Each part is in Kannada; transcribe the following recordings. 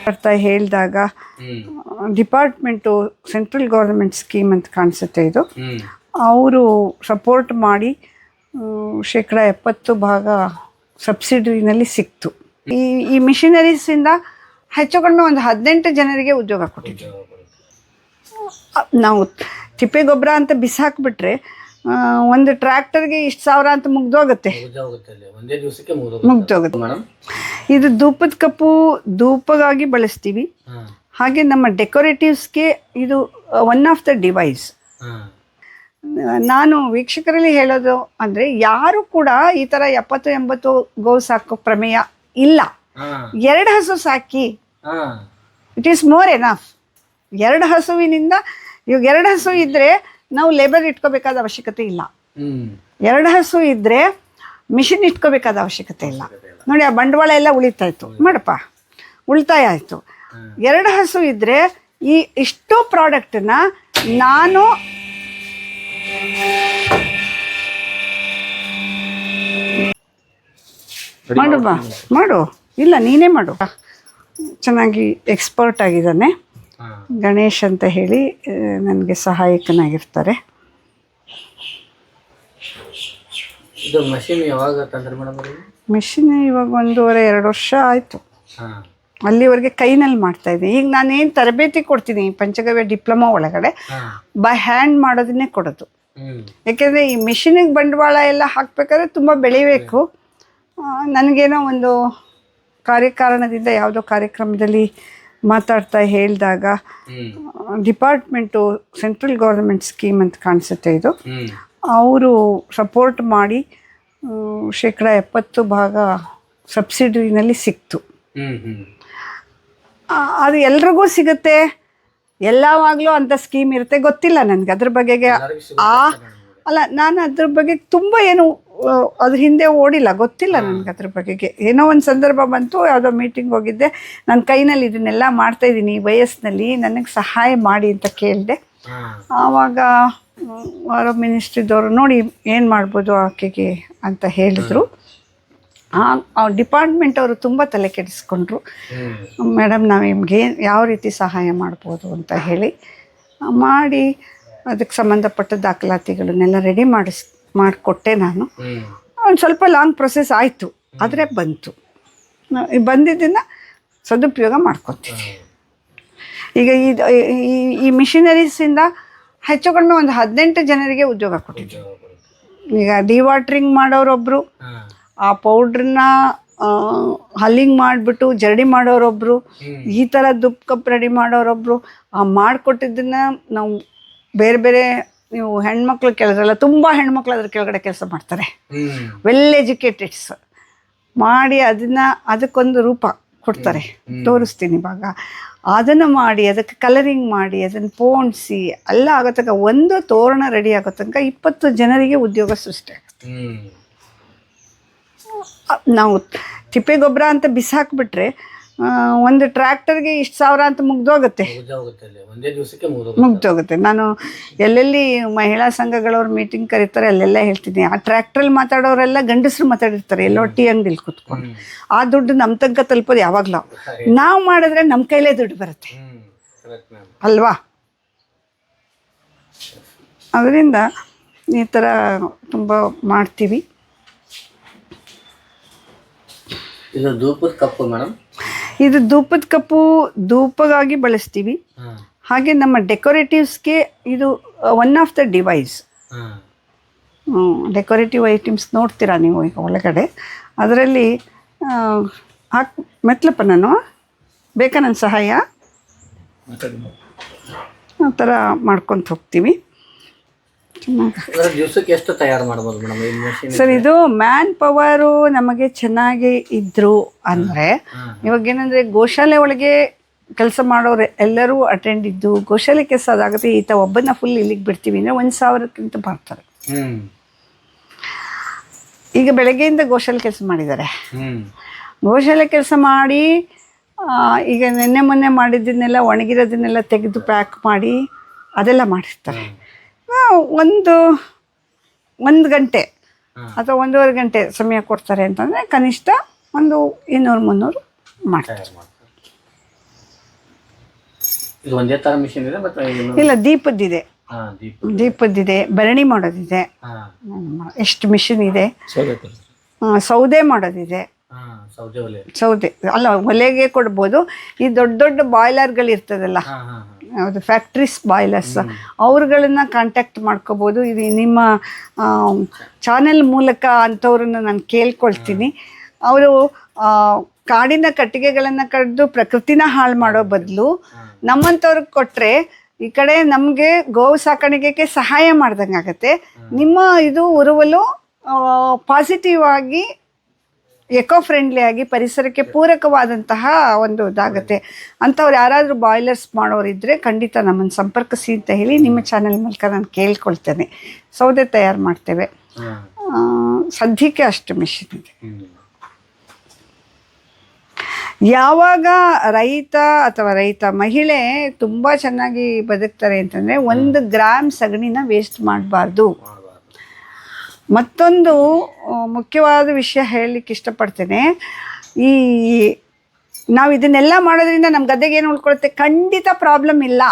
ಬರ್ತಾ ಹೇಳಿದಾಗ ಡಿಪಾರ್ಟ್ಮೆಂಟ್ ಸೆಂಟ್ರಲ್ ಗೌರ್ಮೆಂಟ್ ಸ್ಕೀಮ್ ಅಂತ ಕಾಣಿಸುತ್ತೆ ಇದು. ಅವರು ಸಪೋರ್ಟ್ ಮಾಡಿ ಶೇಕಡ ಎಪ್ಪತ್ತು ಭಾಗ ಸಬ್ಸಿಡಿನಲ್ಲಿ ಸಿಕ್ತು. ಈ ಈ ಮಿಷಿನರೀಸಿಂದ ಹೆಚ್ಚು ಕಡಿಮೆ ಒಂದು ಹದಿನೆಂಟು ಜನರಿಗೆ ಉದ್ಯೋಗ ಕೊಟ್ಟಿದ್ದು ಅ, ನಾವು ತಿಪ್ಪೆ ಗೊಬ್ಬರ ಅಂತ ಬಿಸಾಕ್ಬಿಟ್ರೆ ಒಂದು ಟ್ರ್ಯಾಕ್ಟರ್ಗೆ ಇಷ್ಟು ಸಾವಿರ ಅಂತ ಮುಗ್ದೋಗುತ್ತೆ. ಒಂದೇ ದಿವಸಕ್ಕೆ ಮುಗ್ದೋಗುತ್ತೆ. ಮೇಡಮ್ ಇದು ಧೂಪದ ಕಪ್ಪು ಧೂಪಗಾಗಿ ಬಳಸ್ತೀವಿ. ಹಾಗೆ ನಮ್ಮ ಡೆಕೋರೇಟಿವ್ಸ್ಗೆ ಇದು ಒನ್ ಆಫ್ ದ ಡಿವೈಸ್ ನಾನು ವೀಕ್ಷಕರಲ್ಲಿ ಹೇಳೋದು ಅಂದರೆ ಯಾರು ಕೂಡ ಈ ಥರ ಎಪ್ಪತ್ತು ಎಂಬತ್ತು ಗೋ ಸಾಕೋ ಪ್ರಮೇಯ ಇಲ್ಲ. ಎರಡು ಹಸು ಸಾಕಿ. ಇಟ್ ಈಸ್ ಮೋರ್ ಎನಫ್ ಎರಡು ಹಸುವಿನಿಂದ ಇವಾಗ ಎರಡು ಹಸು ಇದ್ದರೆ ನಾವು ಲೇಬರ್ ಇಟ್ಕೋಬೇಕಾದ ಅವಶ್ಯಕತೆ ಇಲ್ಲ. ಎರಡು ಹಸು ಇದ್ದರೆ ಮಿಷಿನ್ ಇಟ್ಕೋಬೇಕಾದ ಅವಶ್ಯಕತೆ ಇಲ್ಲ. ನೋಡಿ ಆ ಬಂಡವಾಳ ಎಲ್ಲ ಉಳಿತಾಯಿತು ಮಾಡಪ್ಪ ಉಳಿತಾಯ ಆಯಿತು. ಎರಡು ಹಸು ಇದ್ದರೆ ಈ ಇಷ್ಟು ಪ್ರಾಡಕ್ಟನ್ನ ನಾನು ಮಾಡು ಬಾ. ಮಾಡು. ಇಲ್ಲ ನೀನೇ ಮಾಡು. ಚೆನ್ನಾಗಿ ಎಕ್ಸ್ಪರ್ಟ್ ಆಗಿದ್ದಾನೆ. ಗಣೇಶ್ ಅಂತ ಹೇಳಿ ನನಗೆ ಸಹಾಯಕನಾಗಿರ್ತಾರೆ. ಇದು ಮಷೀನ್ ಯಾವಾಗ ತಂದ್ರಿ ಮೇಡಮ್ ಮಿಷಿನ್ ಇವಾಗ ಒಂದೂವರೆ ಎರಡು ವರ್ಷ ಆಯಿತು. ಅಲ್ಲಿವರೆಗೆ ಕೈನಲ್ಲಿ ಮಾಡ್ತಾ ಇದ್ದೀನಿ. ಈಗ ನಾನೇನು ತರಬೇತಿ ಕೊಡ್ತೀನಿ ಪಂಚಗವ್ಯ ಡಿಪ್ಲೊಮಾ ಒಳಗಡೆ ಬೈ ಹ್ಯಾಂಡ್ ಮಾಡೋದನ್ನೇ ಕೊಡೋದು. ಯಾಕೆಂದರೆ ಈ ಮಿಷಿನಿಗೆ ಬಂಡವಾಳ ಎಲ್ಲ ಹಾಕಬೇಕಾದ್ರೆ ತುಂಬ ಬೆಳಿಬೇಕು. ನನಗೇನೋ ಒಂದು ಕಾರ್ಯಕಾರಣದಿಂದ ಯಾವುದೋ ಕಾರ್ಯಕ್ರಮದಲ್ಲಿ ಮಾತಾಡ್ತಾ ಹೇಳಿದಾಗ ಡಿಪಾರ್ಟ್ಮೆಂಟು ಸೆಂಟ್ರಲ್ ಗೌರ್ಮೆಂಟ್ ಸ್ಕೀಮ್ ಅಂತ ಕಾಣಿಸುತ್ತೆ ಇದು. ಅವರು ಸಪೋರ್ಟ್ ಮಾಡಿ ಶೇಕಡ ಎಪ್ಪತ್ತು ಭಾಗ ಸಬ್ಸಿಡಿನಲ್ಲಿ ಸಿಕ್ತು. ಅದು ಎಲ್ರಿಗೂ ಸಿಗುತ್ತೆ. ಎಲ್ಲವಾಗಲೂ ಅಂಥ ಸ್ಕೀಮ್ ಇರುತ್ತೆ. ಗೊತ್ತಿಲ್ಲ ನನಗೆ. ಅದ್ರ ಬಗೆಗೆ ಆ ಅಲ್ಲ ನಾನು ಅದ್ರ ಬಗ್ಗೆ ತುಂಬ ಏನು ಅದ್ರ ಹಿಂದೆ ಓಡಿಲ್ಲ ಗೊತ್ತಿಲ್ಲ ನನಗೆ ಅದ್ರ ಬಗ್ಗೆ. ಏನೋ ಒಂದು ಸಂದರ್ಭ ಬಂತು ಯಾವುದೋ ಮೀಟಿಂಗ್ ಹೋಗಿದ್ದೆ. ನನ್ನ ಕೈನಲ್ಲಿ ಇದನ್ನೆಲ್ಲ ಮಾಡ್ತಾ ಇದ್ದೀನಿ ಈ ವಯಸ್ಸಿನಲ್ಲಿ. ನನಗೆ ಸಹಾಯ ಮಾಡಿ ಅಂತ ಕೇಳಿದೆ. ಆವಾಗ ಆರೋ ಮಿನಿಸ್ಟ್ರಿದವರು ನೋಡಿ ಏನು ಮಾಡ್ಬೋದು ಆಕೆಗೆ ಅಂತ ಹೇಳಿದರು. ಆ ಡಿಪಾರ್ಟ್ಮೆಂಟ್ ಅವರು ತುಂಬ ತಲೆ ಕೆಡಿಸ್ಕೊಂಡ್ರು. ಮೇಡಮ್ ನಾವು ನಿಮ್ಗೆ ಯಾವ ರೀತಿ ಸಹಾಯ ಮಾಡ್ಬೋದು ಅಂತ ಹೇಳಿ. ಮಾಡಿ ಅದಕ್ಕೆ ಸಂಬಂಧಪಟ್ಟ ದಾಖಲಾತಿಗಳನ್ನೆಲ್ಲ ರೆಡಿ ಮಾಡಿಸ್ ಮಾಡಿಕೊಟ್ಟೆ ನಾನು. ಒಂದು ಸ್ವಲ್ಪ ಲಾಂಗ್ ಪ್ರೊಸೆಸ್ ಆಯಿತು. ಆದರೆ ಬಂತು. ಬಂದಿದ್ದನ್ನು ಸದುಪಯೋಗ ಮಾಡ್ಕೊತೀವಿ. ಈಗ ಇದು ಈ- ಈ ಮಿಷಿನರೀಸಿಂದ ಹೆಚ್ಚು ಕಡಿಮೆ ಒಂದು ಹದಿನೆಂಟು ಜನರಿಗೆ ಉದ್ಯೋಗ ಕೊಟ್ಟಿದ್ವಿ ಈಗ ಡಿವಾಟ್ರಿಂಗ್ ಮಾಡೋರೊಬ್ಬರು ಆ ಪೌಡ್ರನ್ನ ಹಲ್ಲಿಂಗ್ ಮಾಡಿಬಿಟ್ಟು ಜರಡಿ ಮಾಡೋರೊಬ್ಬರು. ಈ ಥರ ದುಪ್ಪ ಕಪ್ ರೆಡಿ ಮಾಡೋರೊಬ್ಬರು ಆ ಮಾಡಿಕೊಟ್ಟಿದ್ದನ್ನು ನಾವು ಬೇರೆ ಬೇರೆ ನೀವು ಹೆಣ್ಮಕ್ಳು ಕೆಲಸಲ್ಲ ತುಂಬ ಹೆಣ್ಮಕ್ಳು ಅದ್ರ ಕೆಳಗಡೆ ಕೆಲಸ ಮಾಡ್ತಾರೆ. ವೆಲ್ ಎಜುಕೇಟೆಡ್ಸ್ ಮಾಡಿ ಅದನ್ನ ಅದಕ್ಕೊಂದು ರೂಪ ಕೊಡ್ತಾರೆ. ತೋರಿಸ್ತೀನಿ ಇವಾಗ. ಅದನ್ನು ಮಾಡಿ ಅದಕ್ಕೆ ಕಲರಿಂಗ್ ಮಾಡಿ ಅದನ್ನು ಪೋಣಿಸಿ ಎಲ್ಲ ಆಗೋ ತನಕ ಒಂದು ತೋರಣ ರೆಡಿ ಆಗೋ ತನಕ ಇಪ್ಪತ್ತು ಜನರಿಗೆ ಉದ್ಯೋಗ ಸೃಷ್ಟಿ ಆಗುತ್ತೆ. ನಾವು ತಿಪ್ಪೆ ಗೊಬ್ಬರ ಅಂತ ಬಿಸಾಕ್ಬಿಟ್ರೆ ಒಂದು ಟ್ರ್ಯಾಕ್ಟರ್ಗೆ ಇಷ್ಟು ಸಾವಿರ ಅಂತ ಮುಗ್ದೋಗುತ್ತೆ. ಒಂದೇ ದಿವಸಕ್ಕೆ ಮುಗ್ದೋಗುತ್ತೆ. ನಾನು ಎಲ್ಲೆಲ್ಲಿ ಮಹಿಳಾ ಸಂಘಗಳವ್ರ ಮೀಟಿಂಗ್ ಕರೀತಾರೆ ಅಲ್ಲೆಲ್ಲ ಹೇಳ್ತೀನಿ ಆ ಟ್ರ್ಯಾಕ್ಟ್ರಲ್ಲಿ ಮಾತಾಡೋರೆಲ್ಲ ಗಂಡಸರು ಮಾತಾಡಿರ್ತಾರೆ. ಎಲ್ಲೋ ಟೀ ಅಂಗಡಿಲಿ ಕುತ್ಕೊಂಡು. ಆ ದುಡ್ಡು ನಮ್ಮ ತನಕ ತಲುಪೋದು ಯಾವಾಗಲೂ. ನಾವು ಮಾಡಿದ್ರೆ ನಮ್ಮ ಕೈಲೇ ದುಡ್ಡು ಬರುತ್ತೆ. ಅಲ್ವಾ? ಅದರಿಂದ ಈ ಥರ ತುಂಬ ಮಾಡ್ತೀವಿ. ಇದು ಧೂಪದ ಕಪ್ಪು ಮೇಡಮ್ ಇದು ಧೂಪದ ಕಪ್ಪು ಧೂಪಗಾಗಿ ಬಳಸ್ತೀವಿ. ಹಾಗೆ ನಮ್ಮ ಡೆಕೋರೇಟಿವ್ಸ್ಗೆ ಇದು one of the devices decorative items ನೋಡ್ತೀರಾ ನೀವು ಈಗ ಒಳಗಡೆ? ಅದರಲ್ಲಿ ಹಾಕ್ ಮೆಟ್ಲಪ್ಪ ನಾನು ಬೇಕಾ ನನ್ನ ಸಹಾಯ? ಆ ಥರ ಮಾಡ್ಕೊತ ಹೋಗ್ತೀವಿ. ದಿವಸಕ್ಕೆ ಎಷ್ಟು ತಯಾರು ಮಾಡ್ಬೋದು ಮೇಡಮ್? ಈ ಸರ್ ಇದು ಮ್ಯಾನ್ ಪವರು ನಮಗೆ ಚೆನ್ನಾಗಿ ಇದ್ರು ಅಂದರೆ. ಇವಾಗ ಏನಂದರೆ ಗೋಶಾಲೆ ಒಳಗೆ ಕೆಲಸ ಮಾಡೋರು ಎಲ್ಲರೂ ಅಟೆಂಡ್ ಇದ್ದು ಗೋಶಾಲೆ ಕೆಲಸ ಅದಾಗುತ್ತೆ ಈತ ಒಬ್ಬನ ಫುಲ್ ಇಲ್ಲಿಗೆ ಬಿಡ್ತೀವಿ ಅಂದ್ರೆ ಒಂದು ಸಾವಿರಕ್ಕಿಂತ ಬರ್ತಾರೆ ಹ್ಮ್. ಈಗ ಬೆಳಗ್ಗೆಯಿಂದ ಗೋಶಾಲೆ ಕೆಲಸ ಮಾಡಿದ್ದಾರೆ. ಹ್ಮ್. ಗೋಶಾಲೆ ಕೆಲಸ ಮಾಡಿ ಆ, ಈಗ ನಿನ್ನೆ ಮೊನ್ನೆ ಮಾಡಿದ್ದನ್ನೆಲ್ಲ ಒಣಗಿರೋದನ್ನೆಲ್ಲ ತೆಗೆದು ಪ್ಯಾಕ್ ಮಾಡಿ ಅದೆಲ್ಲ ಮಾಡಿರ್ತಾರೆ. ಆ, ಒಂದು ಒಂದು ಗಂಟೆ. ಅಥವಾ ಒಂದೂವರೆ ಗಂಟೆ ಸಮಯ ಕೊಡ್ತಾರೆ ಅಂತಂದರೆ ಕನಿಷ್ಠ ಒಂದು ಇನ್ನೂರು ಮುನ್ನೂರು ಮಾಡ್ತಾರೆ. ಇಲ್ಲ ದೀಪದ್ದಿದೆ. ದೀಪದ್ದಿದೆ. ಬರಣಿ ಮಾಡೋದಿದೆ. ಎಷ್ಟು ಮಿಷಿನ್ ಇದೆ? ಸೌದೆ ಮಾಡೋದಿದೆ. ಸೌದೆ ಅಲ್ಲ ಒಲೆಗೆ ಕೊಡ್ಬೋದು. ಈ ದೊಡ್ಡ ದೊಡ್ಡ ಬಾಯ್ಲರ್ಗಳು ಇರ್ತದಲ್ಲ ಯಾವುದು ಫ್ಯಾಕ್ಟ್ರೀಸ್ ಬಾಯ್ಲರ್ಸ್ ಅವ್ರುಗಳನ್ನ ಕಾಂಟ್ಯಾಕ್ಟ್ ಮಾಡ್ಕೋಬೋದು. ಇದು ನಿಮ್ಮ ಚಾನೆಲ್ ಮೂಲಕ ಅಂಥವ್ರನ್ನ ನಾನು ಕೇಳ್ಕೊಳ್ತೀನಿ. ಅವರು ಕಾಡಿನ ಕಟ್ಟಿಗೆಗಳನ್ನು ಕಡ್ದು ಪ್ರಕೃತಿನ ಹಾಳು ಮಾಡೋ ಬದಲು ನಮ್ಮಂಥವ್ರಿಗೆ ಕೊಟ್ಟರೆ ಈ ಕಡೆ ನಮಗೆ ಗೋವು ಸಾಕಾಣಿಕೆಗೆ ಸಹಾಯ ಮಾಡ್ದಂಗೆ ಆಗುತ್ತೆ ನಿಮ್ಮ ಇದು ಉರುವಲು ಪಾಸಿಟಿವ್ ಆಗಿ ಎಕೋ ಫ್ರೆಂಡ್ಲಿ ಆಗಿ ಪರಿಸರಕ್ಕೆ ಪೂರಕವಾದಂತಹ ಒಂದು ಇದಾಗುತ್ತೆ. ಅಂಥವ್ರು ಯಾರಾದರೂ ಬಾಯ್ಲರ್ಸ್ ಮಾಡೋರಿದ್ದರೆ ಖಂಡಿತ ನಮ್ಮನ್ನು ಸಂಪರ್ಕಿಸಿ ಅಂತ ಹೇಳಿ ನಿಮ್ಮ ಚಾನೆಲ್ ಮೂಲಕ ನಾನು ಕೇಳ್ಕೊಳ್ತೇನೆ. ಸೌದೆ ತಯಾರು ಮಾಡ್ತೇವೆ. ಸದ್ಯಕ್ಕೆ ಅಷ್ಟು ಮಿಷಿನ್ ಇದೆ. ಯಾವಾಗ ರೈತ ಅಥವಾ ರೈತ ಮಹಿಳೆ ತುಂಬ ಚೆನ್ನಾಗಿ ಬದುಕ್ತಾರೆ ಅಂತಂದರೆ ಒಂದು ಗ್ರಾಮ್ ಸಗಣಿನ ವೇಸ್ಟ್ ಮಾಡಬಾರ್ದು. ಮತ್ತೊಂದು ಮುಖ್ಯವಾದ ವಿಷಯ ಹೇಳಲಿಕ್ಕೆ ಇಷ್ಟಪಡ್ತೇನೆ. ಈ ನಾವು ಇದನ್ನೆಲ್ಲ ಮಾಡೋದ್ರಿಂದ ನಮ್ಮ ಗದ್ದೆಗೆ ಏನು ಉಳ್ಕೊಳುತ್ತೆ? ಖಂಡಿತ ಪ್ರಾಬ್ಲಮ್ ಇಲ್ಲ.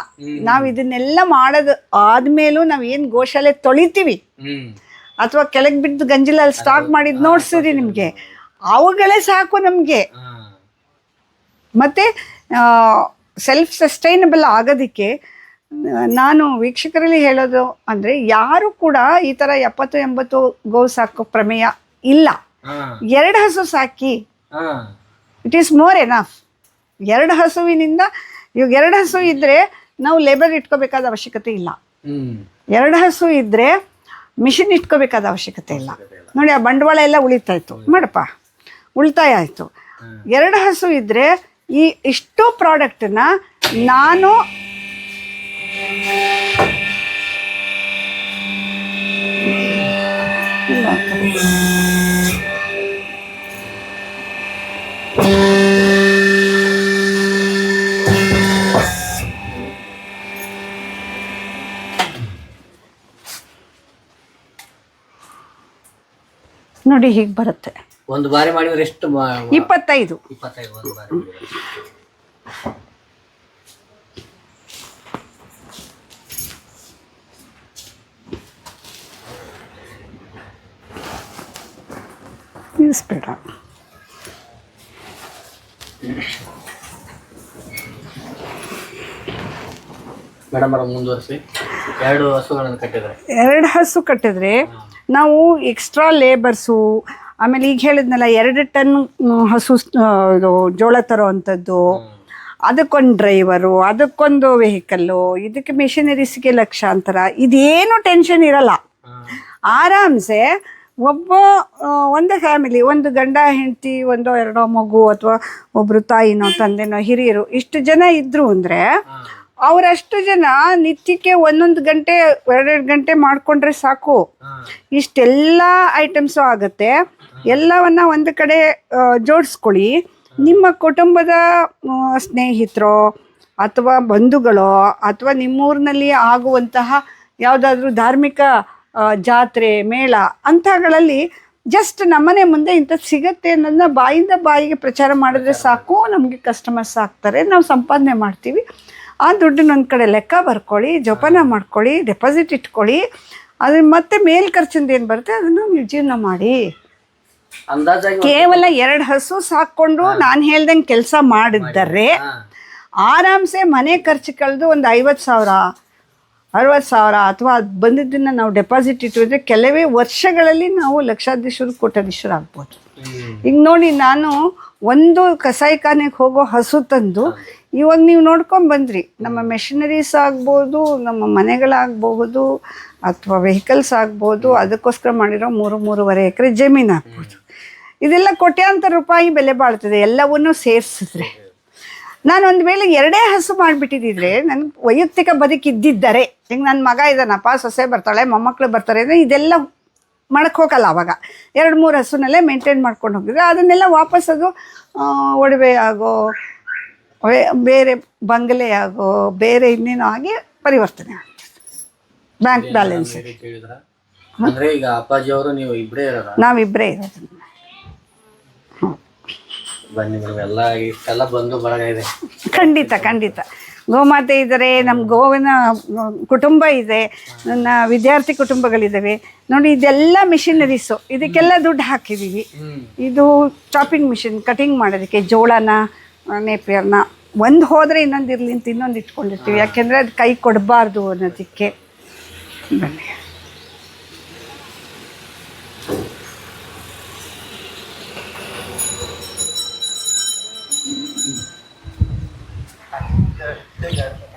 ನಾವು ಇದನ್ನೆಲ್ಲ ಮಾಡೋದು ಆದ್ಮೇಲೂ ನಾವು ಏನು ಗೋಶಾಲೆ ತೊಳಿತೀವಿ? ಅಥವಾ ಕೆಳಗೆ ಬಿದ್ದು ಗಂಜಿಲಲ್ಲಿ ಸ್ಟಾಕ್ ಮಾಡಿದ್ ನೋಡ್ಸಿದ್ರಿ ನಿಮಗೆ. ಅವುಗಳೇ ಸಾಕು ನಮಗೆ. ಮತ್ತೆ ಸೆಲ್ಫ್ ಸಸ್ಟೈನಬಲ್ ಆಗೋದಕ್ಕೆ ನಾನು ವೀಕ್ಷಕರಲ್ಲಿ ಹೇಳೋದು ಅಂದರೆ ಯಾರು ಕೂಡ ಈ ಥರ ಎಪ್ಪತ್ತು ಎಂಬತ್ತು ಗೋ ಸಾಕೋ ಪ್ರಮೇಯ ಇಲ್ಲ. ಎರಡು ಹಸು ಸಾಕಿ. ಇಟ್ ಈಸ್ ಮೋರ್ ಎನಫ್ ಎರಡು ಹಸುವಿನಿಂದ ಇವಾಗ ಎರಡು ಹಸು ಇದ್ದರೆ ನಾವು ಲೇಬರ್ ಇಟ್ಕೋಬೇಕಾದ ಅವಶ್ಯಕತೆ ಇಲ್ಲ. ಎರಡು ಹಸು ಇದ್ದರೆ ಮಿಷಿನ್ ಇಟ್ಕೋಬೇಕಾದ ಅವಶ್ಯಕತೆ ಇಲ್ಲ. ನೋಡಿ ಆ ಬಂಡವಾಳ ಎಲ್ಲ ಉಳಿತಾಯಿತು ಮಾಡಪ್ಪ ಉಳಿತಾಯ ಆಯಿತು. ಎರಡು ಹಸು ಇದ್ದರೆ ಈ ಇಷ್ಟು ಪ್ರಾಡಕ್ಟನ್ನ ನಾನು ನೋಡಿ ಹೀಗೆ ಬರುತ್ತೆ. ಒಂದು ಬಾರಿ ಮಾಡಿದ್ರೆ ಎಷ್ಟು ಇಪ್ಪತ್ತೈದು. ಇಪ್ಪತ್ತೈದು ಒಂದು ಬಾರಿ ನಿಲ್ಲಿಸ್ಬೇಡ. ಮೇಡಮ್ ಮುಂದುವರಿಸಿ. ಎರಡು ಹಸುಗಳನ್ನು ಕಟ್ಟಿದ್ರೆ. ಎರಡು ಹಸು ಕಟ್ಟಿದ್ರೆ ನಾವು ಎಕ್ಸ್ಟ್ರಾ ಲೇಬರ್ಸು ಆಮೇಲೆ ಈಗ ಹೇಳಿದ್ನಲ್ಲ ಎರಡು ಟನ್ ಹಸು ಇದು ಜೋಳ ತರೋ ಅಂಥದ್ದು ಅದಕ್ಕೊಂದು ಡ್ರೈವರು ಅದಕ್ಕೊಂದು ವೆಹಿಕಲ್ಲು ಇದಕ್ಕೆ ಮೆಷಿನರೀಸ್ಗೆ ಲಕ್ಷಾಂತರ ಇದೇನು ಟೆನ್ಷನ್ ಇರಲ್ಲ. ಆರಾಮ್ಸೆ ಒಬ್ಬ ಒಂದು ಫ್ಯಾಮಿಲಿ ಒಂದು ಗಂಡ ಹೆಂಡತಿ ಒಂದೋ ಎರಡೋ ಮಗು ಅಥವಾ ಒಬ್ಬರು ತಾಯಿನೋ ತಂದೆನೋ ಹಿರಿಯರು ಇಷ್ಟು ಜನ ಇದ್ರು ಅಂದರೆ ಅವರಷ್ಟು ಜನ ನಿತ್ಯಕ್ಕೆ ಒಂದೊಂದು ಗಂಟೆ ಎರಡೆರಡು ಗಂಟೆ ಮಾಡಿಕೊಂಡ್ರೆ ಸಾಕು. ಇಷ್ಟೆಲ್ಲ ಐಟಮ್ಸು ಆಗುತ್ತೆ. ಎಲ್ಲವನ್ನ ಒಂದು ಕಡೆ ಜೋಡಿಸ್ಕೊಳ್ಳಿ. ನಿಮ್ಮ ಕುಟುಂಬದ ಸ್ನೇಹಿತರು ಅಥವಾ ಬಂಧುಗಳೋ ಅಥವಾ ನಿಮ್ಮೂರಿನಲ್ಲಿ ಆಗುವಂತಹ ಯಾವುದಾದ್ರೂ ಧಾರ್ಮಿಕ ಜಾತ್ರೆ ಮೇಳ ಅಂಥಗಳಲ್ಲಿ ಜಸ್ಟ್ ನಮ್ಮನೆ ಮುಂದೆ ಇಂಥದ್ದು ಸಿಗತ್ತೆ ಅನ್ನೋದನ್ನ ಬಾಯಿಂದ ಬಾಯಿಗೆ ಪ್ರಚಾರ ಮಾಡಿದ್ರೆ ಸಾಕು ನಮಗೆ ಕಸ್ಟಮರ್ಸ್ ಆಗ್ತಾರೆ ನಾವು ಸಂಪಾದನೆ ಮಾಡ್ತೀವಿ. ಆ ದುಡ್ಡನ್ನ ಒಂದು ಕಡೆ ಲೆಕ್ಕ ಬರ್ಕೊಳ್ಳಿ ಜೋಪಾನ ಮಾಡ್ಕೊಳ್ಳಿ ಡೆಪಾಸಿಟ್ ಇಟ್ಕೊಳ್ಳಿ ಅದನ್ನ ಮತ್ತೆ ಮೇಲ್ ಖರ್ಚಿಂದ ಏನು ಬರುತ್ತೆ ಅದನ್ನು ನೀವು ಜೀವನ ಮಾಡಿ. ಕೇವಲ ಎರಡು ಹಸು ಸಾಕೊಂಡು ನಾನು ಹೇಳ್ದಂಗೆ ಕೆಲಸ ಮಾಡಿದ್ದರೆ. ಆರಾಮ್ಸೆ ಮನೆ ಖರ್ಚು ಕಳೆದು ಒಂದು ಐವತ್ತು ಸಾವಿರ ಅರವತ್ತು ಸಾವಿರ ಅಥವಾ ಅದು ಬಂದಿದ್ದನ್ನು ನಾವು ಡೆಪಾಸಿಟ್ ಇಟ್ಟಿದ್ರೆ ಕೆಲವೇ ವರ್ಷಗಳಲ್ಲಿ ನಾವು ಲಕ್ಷಾಧೀಶರು ಕೋಟ್ಯಾಧೀಶರು ಆಗ್ಬೋದು. ಈಗ ನೋಡಿ ನಾನು ಒಂದು ಕಸಾಯಿಖಾನೆಗೆ ಹೋಗೋ ಹಸು ತಂದು ಇವಾಗ ನೀವು ನೋಡ್ಕೊಂಡು ಬಂದ್ರಿ. ನಮ್ಮ ಮೆಷಿನರೀಸ್ ಆಗ್ಬೋದು ನಮ್ಮ ಮನೆಗಳಾಗಬಹುದು ಅಥವಾ ವೆಹಿಕಲ್ಸ್ ಆಗ್ಬೋದು ಅದಕ್ಕೋಸ್ಕರ ಮಾಡಿರೋ ಮೂರು ಮೂರುವರೆ ಎಕರೆ ಜಮೀನು ಆಗ್ಬೋದು. ಇದೆಲ್ಲ ಕೋಟ್ಯಾಂತರ ರೂಪಾಯಿ ಬೆಲೆ ಬಾಳ್ತದೆ ಎಲ್ಲವನ್ನೂ ಸೇರಿಸಿದ್ರೆ. ನಾನು ಒಂದು ವೇಳೆ ಎರಡೇ ಹಸು ಮಾಡಿಬಿಟ್ಟಿದ್ದಿದ್ರೆ ನನ್ನ ವೈಯಕ್ತಿಕ ಬದುಕಿದ್ದಿದ್ದರೆ ಈಗ ನನ್ನ ಮಗ ಇದ್ದಾನಪ್ಪ ಸೊಸೆ ಬರ್ತಾಳೆ ಮೊಮ್ಮಕ್ಕಳು ಬರ್ತಾರೆ ಅಂದರೆ ಇದೆಲ್ಲ ಮಾಡಕ್ಕೆ ಹೋಗಲ್ಲ ಅವಾಗ. ಎರಡು ಮೂರು ಹಸುನಲ್ಲೇ ಮೇಂಟೈನ್ ಮಾಡ್ಕೊಂಡು ಹೋಗಿದ್ರೆ. ಅದನ್ನೆಲ್ಲ ವಾಪಸ್ ಅದು ಒಡವೆ ಆಗೋ ಬೇರೆ ಬಂಗಲೆ ಆಗೋ ಬೇರೆ ಇನ್ನೇನೋ ಆಗಿ ಪರಿವರ್ತನೆ ಆಗ್ತದೆ ಬ್ಯಾಂಕ್ ಬ್ಯಾಲೆನ್ಸ್ ಅಂದ್ರೆ ಈಗ ಅಪ್ಪಾಜಿ ಅವರು ನೀವು ಇಬ್ಬರೇ ಇರೋದು? ನಾವಿಬ್ಬರೇ ಇರೋದು. ಬನ್ನಿ ಮೇಡಮ್ ಎಲ್ಲ ಇಷ್ಟೆಲ್ಲ ಬಂದು ಬಳಗ ಖಂಡಿತ ಖಂಡಿತ. ಗೋಮಾತೆ ಇದ್ದಾರೆ ನಮ್ಮ ಗೋವಿನ ಕುಟುಂಬ ಇದೆ ನನ್ನ ವಿದ್ಯಾರ್ಥಿ ಕುಟುಂಬಗಳಿದ್ದಾವೆ ನೋಡಿ ಇದೆಲ್ಲ ಮಿಷಿನರೀಸು. ಇದಕ್ಕೆಲ್ಲ ದುಡ್ಡು ಹಾಕಿದ್ದೀವಿ ಇದು ಚಾಪಿಂಗ್ ಮಿಷಿನ್ ಕಟಿಂಗ್ ಮಾಡೋದಕ್ಕೆ ಜೋಳನ ನೇಪಿಯರ್ನ ಒಂದು ಹೋದರೆ ಇನ್ನೊಂದು ಇರಲಿ ಅಂತ ಇನ್ನೊಂದು ಇಟ್ಕೊಂಡಿರ್ತೀವಿ. ಯಾಕೆಂದರೆ ಅದು ಕೈ ಕೊಡಬಾರ್ದು ಅನ್ನೋದಕ್ಕೆ. ಬನ್ನಿ. de gelmez.